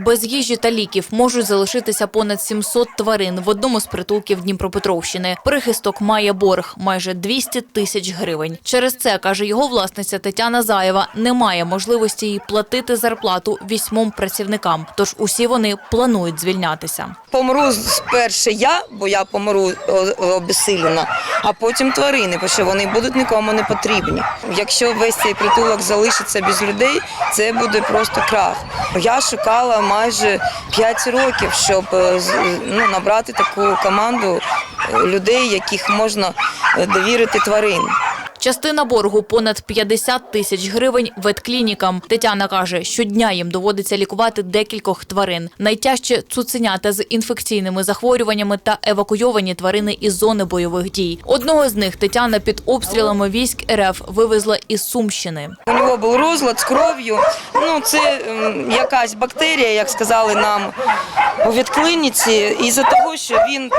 Без їжі та ліків можуть залишитися понад 700 тварин в одному з притулків Дніпропетровщини. Прихисток має борг майже 200 тисяч гривень. Через це, каже його власниця Тетяна Заєва, немає можливості їй платити зарплату вісьмом працівникам. Тож усі вони планують звільнятися. Помру спершу я, бо я помру обесилена, а потім тварини, бо що вони будуть нікому не потрібні. Якщо весь цей притулок залишиться без людей, це буде просто крах. Я шукала майже 5 років, щоб е, ну, набрати таку команду е, людей, яких можна е, довірити тварин. Частина боргу понад 50 тисяч гривень ветклінікам. Тетяна каже, щодня їм доводиться лікувати декількох тварин. Найтяжче цуценята з інфекційними захворюваннями та евакуйовані тварини із зони бойових дій. Одного з них Тетяна під обстрілами військ РФ вивезла із Сумщини. У нього був розлад з кров'ю. Ну, це якась бактерія, як сказали нам у ветклиніці, із-за того, що він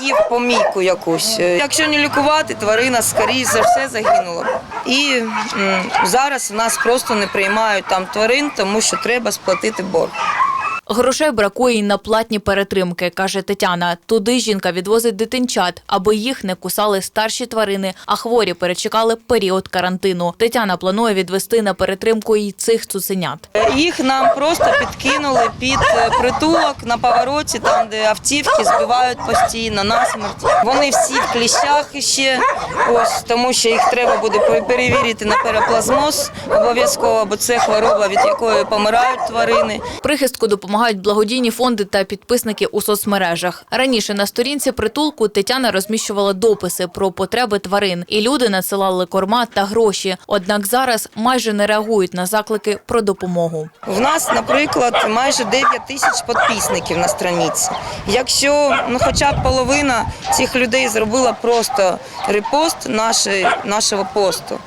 їв помійку якусь. Е, Якщо не лікувати, тварина скоріше за все загинула. І м, зараз нас просто не приймають там тварин, тому що треба сплатити борг. Грошей бракує й на платні перетримки, каже Тетяна. Туди жінка відвозить дитинчат, аби їх не кусали старші тварини, а хворі перечекали період карантину. Тетяна планує відвести на перетримку і цих цуценят. Їх нам просто підкинули під е, притулок на повороті, там де автівки збивають постійно насмерть. Вони всі в кліщах ще, ось тому що їх треба буде пе- перевірити на переплазмоз обов'язково, бо це хвороба, від якої помирають тварини. Прихистку допомагають благодійні фонди та підписники у соцмережах. Раніше на сторінці притулку Тетяна розміщувала дописи про потреби тварин, і люди надсилали корма та гроші. Однак зараз майже не реагують на заклики про допомогу. В нас, наприклад, майже 9 тисяч підписників на страниці. Якщо ну, хоча б половина цих людей зробила просто репост нашої, нашого посту,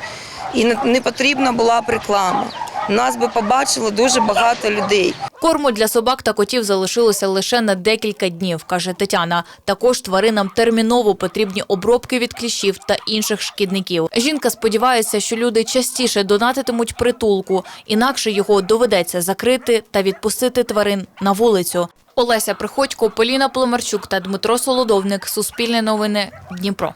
і не, потрібна була б реклама. Нас би побачило дуже багато людей. Корму для собак та котів залишилося лише на декілька днів, каже Тетяна. Також тваринам терміново потрібні обробки від кліщів та інших шкідників. Жінка сподівається, що люди частіше донатитимуть притулку, інакше його доведеться закрити та відпустити тварин на вулицю. Олеся Приходько, Поліна Пломарчук та Дмитро Солодовник. Суспільне новини. Дніпро.